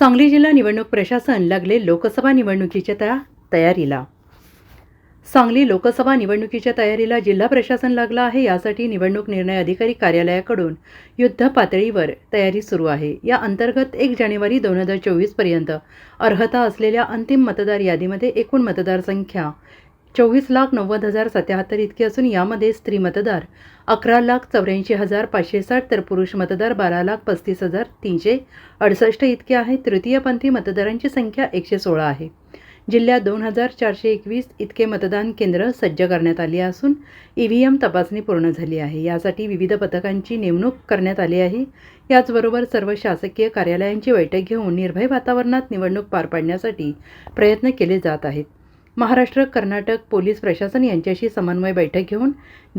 सांगली जिल्हा निवडणूक प्रशासन लागले लोकसभा निवडणुकीच्या त्या तयारीला. सांगली लोकसभा निवडणुकीच्या तयारीला जिल्हा प्रशासन लागलं आहे. यासाठी निवडणूक निर्णय अधिकारी कार्यालयाकडून युद्ध पातळीवर तयारी सुरू आहे. या अंतर्गत एक जानेवारी दोन हजार चोवीसपर्यंत अर्हता असलेल्या अंतिम मतदार यादीमध्ये एकूण मतदारसंख्या चोवीस लाख नव्वद हजार सत्याहत्तर इतके असून यामध्ये स्त्री मतदार अकरा लाख चौऱ्याऐंशी हजार पाचशे साठ तर पुरुष मतदार बारा लाख पस्तीस हजार तीनशे अडसष्ट इतके आहे. तृतीयपंथी मतदारांची संख्या एकशे सोळा आहे. जिल्ह्यात दोन हजार चारशे एकवीस इतके मतदान केंद्र सज्ज करण्यात आली असून ई व्ही एम तपासणी पूर्ण झाली आहे. यासाठी विविध पथकांची नेमणूक करण्यात आली आहे. याचबरोबर सर्व शासकीय कार्यालयांची बैठक घेऊन निर्भय वातावरणात निवडणूक पार पाडण्यासाठी प्रयत्न केले जात आहेत. महाराष्ट्र कर्नाटक पोलीस प्रशासन यांच्याशी समन्वय बैठक घेऊन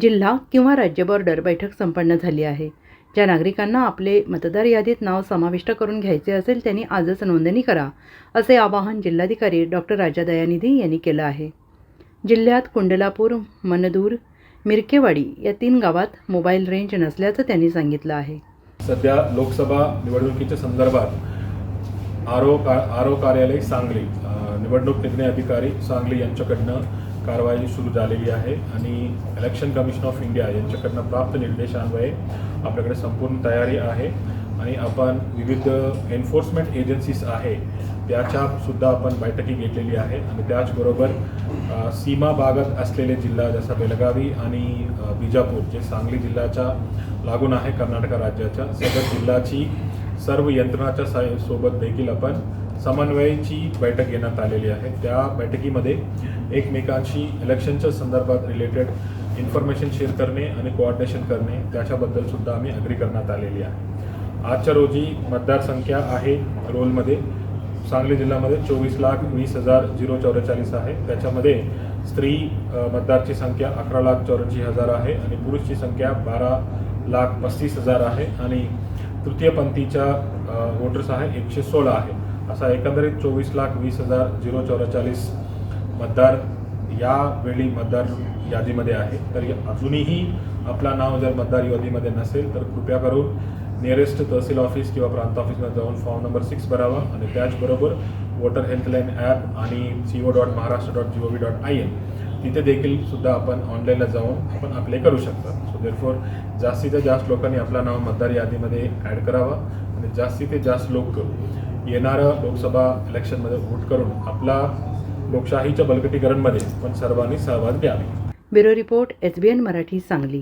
जिल्हा किंवा राज्य बॉर्डर बैठक संपन्न झाली आहे. ज्या नागरिकांना आपले मतदार यादीत नाव समाविष्ट करून घ्यायचे असेल त्यांनी आजच नोंदणी करा असे आवाहन जिल्हाधिकारी डॉक्टर राजा दयानिधी यांनी केलं आहे. जिल्ह्यात कुंडलापूर मनदूर मिरकेवाडी या तीन गावात मोबाईल रेंज नसल्याचं त्यांनी सांगितलं आहे. सध्या लोकसभा निवडणुकीच्या संदर्भात आरो का आरो कार्यालय सांगली निवडणूक निर्णय अधिकारी सांगली यांच्याकडनं कारवाई सुरू झालेली आहे आणि इलेक्शन कमिशन ऑफ इंडिया यांच्याकडनं प्राप्त निर्देशान्वये आपल्याकडे संपूर्ण तयारी आहे आणि आपण विविध एन्फोर्समेंट एजन्सीज आहे त्याच्यासुद्धा आपण बैठकी घेतलेली आहे आणि त्याचबरोबर सीमा भागात असलेले जिल्हा जसा बेलगावी आणि बिजापूर जे सांगली जिल्ह्याच्या लागून आहे कर्नाटक राज्याच्या सदर जिल्ह्याची सर्व यंत्रणाच्या साय सोबत देखील आपण समन्वयाची बैठक घेण्यात आलेली आहे. त्या बैठकीमध्ये एकमेकांशी इलेक्शनच्या संदर्भात रिलेटेड इन्फॉर्मेशन शेअर करणे आणि कोऑर्डिनेशन करणे त्याच्याबद्दल सुद्धा आम्ही अग्री करण्यात आलेली आहे. आजच्या रोजी मतदारसंख्या आहे रोलमध्ये सांगली जिल्ह्यामध्ये चोवीस लाख वीस हजार झिरो चौवेचाळीस आहे. त्याच्यामध्ये स्त्री मतदारची संख्या अकरा लाख चौऱ्याऐंशी हजार आहे आणि पुरुषची संख्या बारा लाख पस्तीस हजार आहे आणि तृतीयपंथीच्या वोटर्स आहे एकशे सोळा आहे. असा एकंदरीत चोवीस लाख वीस हजार झिरो चौवेचाळीस मतदार यावेळी मतदार यादीमध्ये आहे. तर या- अजूनही आपला नाव जर मतदार यादीमध्ये नसेल तर कृपया करून नियरेस्ट तहसील ऑफिस किंवा प्रांत ऑफिसमध्ये जाऊन फॉर्म नंबर सिक्स भरावा आणि त्याचबरोबर वॉटर हेल्पलाईन ॲप आणि C O dot Maharashtra dot G O V dot I N तिथे देखील सुद्धा आपण ऑनलाईनला जाऊन आपण अप्लाय करू शकता. सो देरफोर जास्तीत जास्त लोकांनी आपला नाव मतदार यादीमध्ये ॲड करावा आणि जास्तीत जास्त लोक येणारं लोकसभा इलेक्शनमध्ये वोट करून आपला लोकशाहीच्या बलकटीकरणमध्ये पण सर्वांनी सहभाग घ्यावे bureau report S B N Marathi Sangli.